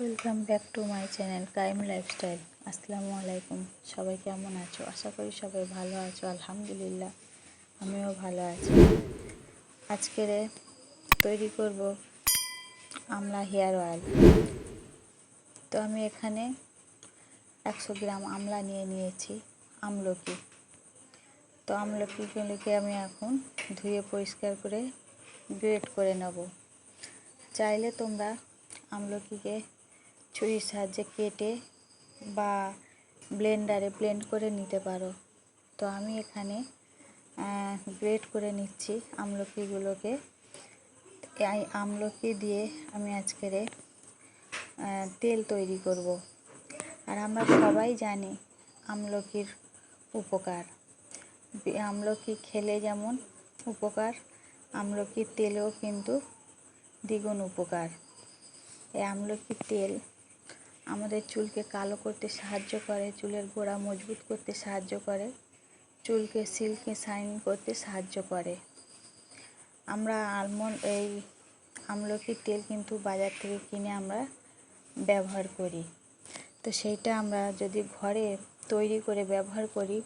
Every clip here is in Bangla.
Welcome back to my channel Qayyim lifestyle আসসালামু আলাইকুম সবাই কেমন আছো? আশা করি সবাই ভালো আছো। আলহামদুলিল্লাহ, আমিও ভালো আছি। আজকের তৈরি করব আমলা হেয়ার অয়েল। তো আমি এখানে একশো গ্রাম আমলা নিয়ে নিয়েছি, আমলকি। তো আমলকিগুলিকে আমি এখন ধুয়ে পরিষ্কার করে গ্রেট করে নেব। চাইলে তোমরা আমলকিকে ছুরির সাহায্যে কেটে বা ব্লেন্ডারে ব্লেন্ড করে নিতে পারো। তো আমি এখানে গ্রেট করে নিচ্ছি আমলকিগুলোকে। এই আমলকি দিয়ে আমি আজকের তেল তৈরি করব। আর আমরা সবাই জানি আমলকির উপকার। আমলকি খেলে যেমন উপকার, আমলকির তেলেও কিন্তু দ্বিগুণ উপকার। এই আমলকির তেল আমাদের চুলকে কালো করতে সাহায্য করে, চুলের গোড়া মজবুত করতে সাহায্য করে, চুলকে সিল্কে শাইন করতে সাহায্য করে। আমরা আলমন্ড এই আমলকির তেল কিন্তু বাজার থেকে কিনে আমরা ব্যবহার করি। তো সেইটা আমরা যদি ঘরে তৈরি করে ব্যবহার করি,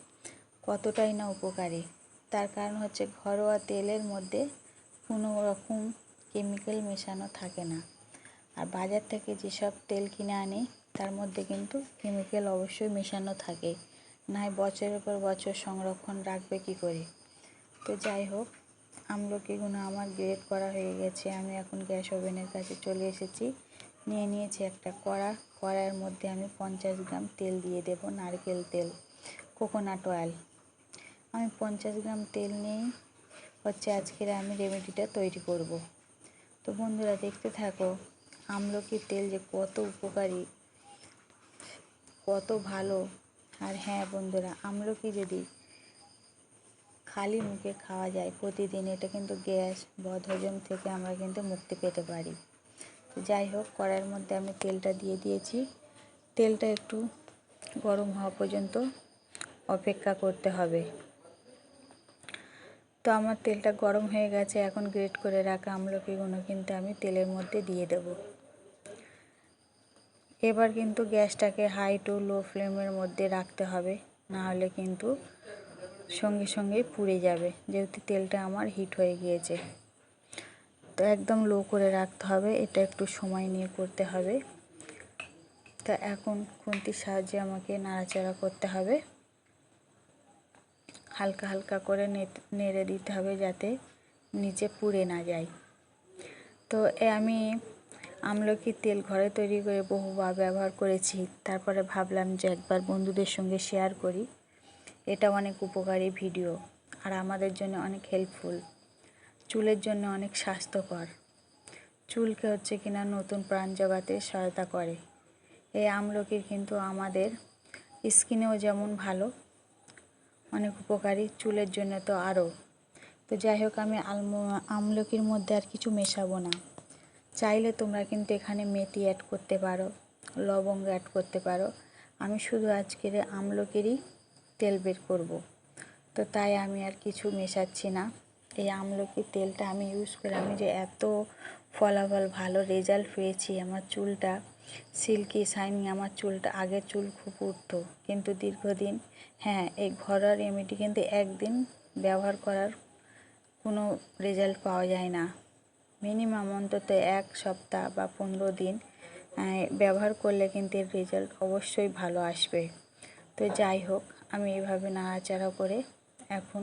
কতটাই না উপকারী। তার কারণ হচ্ছে ঘরোয়া তেলের মধ্যে কোনো রকম কেমিক্যাল মেশানো থাকে না। আর বাজার থেকে যেসব তেল কিনে আনি, তার মধ্যে কিন্তু কেমিক্যাল অবশ্যই মেশানো থাকে। নাই বছরের পর বছর সংরক্ষণ রাখবে কি করে? তো যাই হোক আমলকিগুলো আমার গ্রেড করা হয়ে গেছে। আমি এখন গ্যাস ওভেনের কাছে চলে এসেছি। নিয়ে নিয়েছি একটা কড়া। কড়ার মধ্যে আমি পঞ্চাশ গ্রাম তেল দিয়ে দেব, নারকেল তেল কোকোনাট অয়েল আমি পঞ্চাশ গ্রাম তেল নিয়েই হচ্ছে আজকের আমি রেমেডিটা তৈরি করব। তো বন্ধুরা দেখতে থাকো আমলকির তেল যে কত উপকারী, কত ভালো। আর হ্যাঁ বন্ধুরা, আমলকি যদি খালি মুখে খাওয়া যায় প্রতিদিন, এটা কিন্তু গ্যাস বদহজম থেকে আমরা কিন্তু মুক্তি পেতে পারি। যাই হোক, কড়াইয়ের মধ্যে আমি তেলটা দিয়ে দিয়েছি। তেলটা একটু গরম হওয়া পর্যন্ত অপেক্ষা করতে হবে। তো আমার তেলটা গরম হয়ে গেছে, এখন গ্রেট করে রাখা আমলকিগুলো কিন্তু আমি তেলের মধ্যে দিয়ে দেব। এবার কিন্তু গ্যাসটাকে হাই টু লো ফ্লেমের মধ্যে রাখতে হবে না হলে কিন্তু সঙ্গে সঙ্গে পুড়ে যাবে, যেহেতু তেলটা আমার হিট হয়ে গিয়েছে। তো একদম লো করে রাখতে হবে, এটা একটু সময় নিয়ে করতে হবে। তা এখন খুন্তির সাহায্যে আমাকে নাড়াচাড়া করতে হবে। হালকা হালকা করে নেড়ে দিতে হবে যাতে নিচে পুড়ে না যায়। তো আমি আমলকির তেল ঘরে তৈরি করে বহুবার ব্যবহার করেছি। তারপরে ভাবলাম যে একবার বন্ধুদের সঙ্গে শেয়ার করি। এটা অনেক উপকারী ভিডিও আর আমাদের জন্য অনেক হেল্পফুল চুলের জন্য অনেক স্বাস্থ্যকর। চুলকে হচ্ছে কিনা নতুন প্রাণ জগাতে সহায়তা করে। এই আমলকির কিন্তু আমাদের স্কিনেও যেমন ভালো, অনেক উপকারী চুলের জন্য তো আরও। তো যাই হোক, আমি আমলকির মধ্যে আর কিছু মেশাবো না। চাইলে তোমরা কিন্তু এখানে মেথি অ্যাড করতে পারো, লবঙ্গ অ্যাড করতে পারো। আমি শুধু আজকের আমলকেরই তেল বের করব। তো তাই আমি আর কিছু মেশাচ্ছি না। এই আমলকি তেলটা আমি ইউজ করে আমি যে এত ফলাফল, ভালো রেজাল্ট পেয়েছি আমার চুলটা। সিল্কি শাইনিং আমার চুলটা, আগের চুল খুব উঠতো কিন্তু দীর্ঘদিন হ্যাঁ এই ঘরোয়া রেমেডি কিন্তু একদিন ব্যবহার করার কোনো রেজাল্ট পাওয়া যায় না। মিনিমাম অন্তত এক সপ্তাহ বা পনেরো দিন ব্যবহার করলে কিন্তু এর রেজাল্ট অবশ্যই ভালো আসবে। তো যাই হোক, আমি এভাবে নাড়াচাড়া করে এখন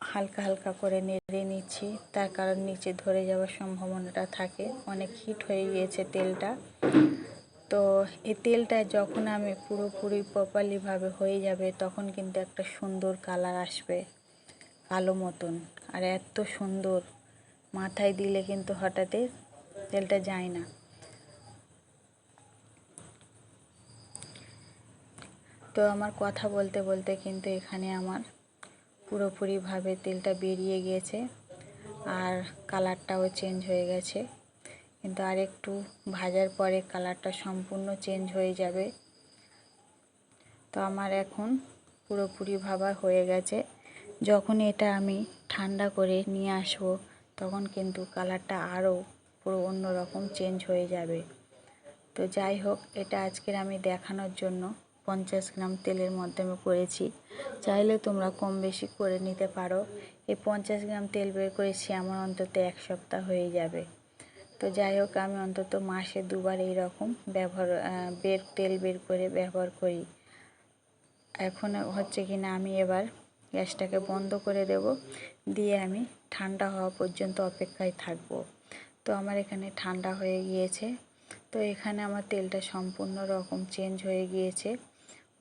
হালকা হালকা করে নেড়ে নিচ্ছি। তার কারণ নিচে ধরে যাওয়ার সম্ভাবনাটা থাকে। অনেক হিট হয়ে গিয়েছে তেলটা। তো এই তেলটা যখন আমি পুরোপুরি প্রপারলিভাবে হয়ে যাবে, তখন কিন্তু একটা সুন্দর কালার আসবে। কালো মতন। আর এত সুন্দর। মাথায় দিলে কিন্তু হঠাৎ তেলটা যায় না। তো আমার কথা বলতে বলতে কিন্তু এখানে আমার পুরোপুরিভাবে তেলটা বেরিয়ে গিয়েছে আর কালারটাও চেঞ্জ হয়ে গেছে। কিন্তু আর একটু ভাজার পরে কালারটা সম্পূর্ণ চেঞ্জ হয়ে যাবে। তো আমার এখন পুরোপুরি ভাবা হয়ে গেছে। যখন এটা আমি ঠান্ডা করে নিয়ে আসব, তখন কিন্তু কালারটা আরও পুরো অন্যরকম চেঞ্জ হয়ে যাবে। তো যাই হোক, এটা আজকের আমি দেখানোর জন্য পঞ্চাশ গ্রাম তেলের মাধ্যমে করেছি। চাইলে তোমরা কম বেশি করে নিতে পারো। এই পঞ্চাশ গ্রাম তেল বের করেছি আমার অন্তত এক সপ্তাহ হয়ে যাবে। তো যাই হোক, আমি অন্তত মাসে দুবার এই রকম ব্যবহার বের, তেল বের করে ব্যবহার করি। এখন হচ্ছে কি না আমি এবার গ্যাসটাকে বন্ধ করে দেব। দিয়ে আমি ঠান্ডা হওয়া পর্যন্ত অপেক্ষায় থাকব। তো আমার এখানে ঠান্ডা হয়ে গিয়েছে। তো এখানে আমার তেলটা সম্পূর্ণ রকম চেঞ্জ হয়ে গিয়েছে।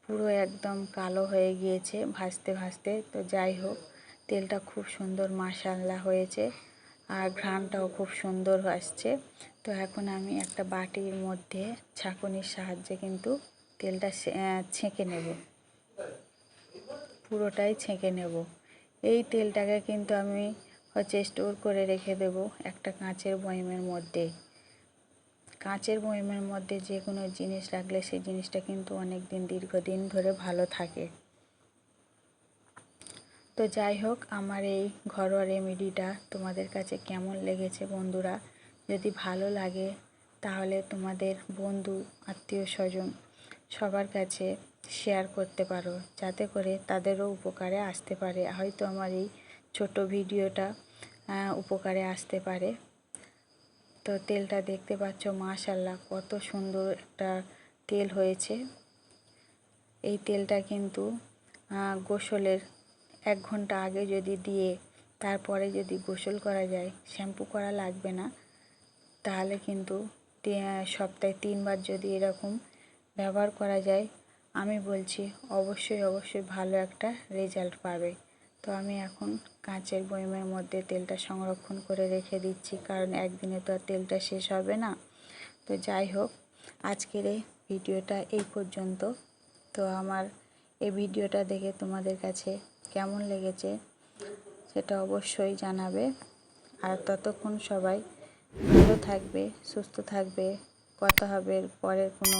পুরো একদম কালো হয়ে গিয়েছে ভাজতে ভাজতে। তো যাই হোক, তেলটা খুব সুন্দর মাসাল্লা হয়েছে আর ঘ্রাণটাও খুব সুন্দর আসছে। তো এখন আমি একটা বাটির মধ্যে ছাঁকুনির সাহায্যে কিন্তু তেলটা ছেঁকে নেব। পুরোটাই ছেঁকে নেব। এই তেলটাকে কিন্তু আমি হচ্ছে স্টোর করে রেখে দেব একটা কাঁচের বয়মের মধ্যে। কাঁচের বয়মের মধ্যে যে কোনো জিনিস রাখলে সেই জিনিসটা কিন্তু অনেক দিন দীর্ঘদিন ধরে ভালো থাকে। তো যাই হোক, আমার এই ঘরোয়া রেমেডিটা তোমাদের কাছে কেমন লেগেছে বন্ধুরা? যদি ভালো লাগে, তাহলে তোমাদের বন্ধু, আত্মীয় স্বজন সবার কাছে শেয়ার করতে পারো, যাতে করে তাদেরও উপকারে আসতে পারে। হয়তো আমার এই ছোট ভিডিওটা উপকারে আসতে পারে। তো তেলটা দেখতে পাচ্ছ মাশাল্লাহ কত সুন্দর একটা তেল হয়েছে। এই তেলটা কিন্তু গোসলের এক ঘণ্টা আগে যদি দিয়ে তারপরে যদি গোসল করা যায়, শ্যাম্পু করা লাগবে না, তাহলে কিন্তু সপ্তাহে তিনবার যদি এরকম ব্যবহার করা যায় আমি বলছি, অবশ্যই অবশ্যই ভালো একটা রেজাল্ট পাবে। তো আমি এখন কাঁচের বয়মের মধ্যে তেলটা সংরক্ষণ করে রেখে দিচ্ছি, কারণ একদিনে তো আর তেলটা শেষ হবে না। তো যাই হোক, আজকের এই ভিডিওটা এই পর্যন্ত। তো আমার এই ভিডিওটা দেখে তোমাদের কাছে কেমন লেগেছে সেটা অবশ্যই জানাবে। আর ততক্ষণ সবাই ভালো থাকবে, সুস্থ থাকবে। কথা হবে পরের কোনো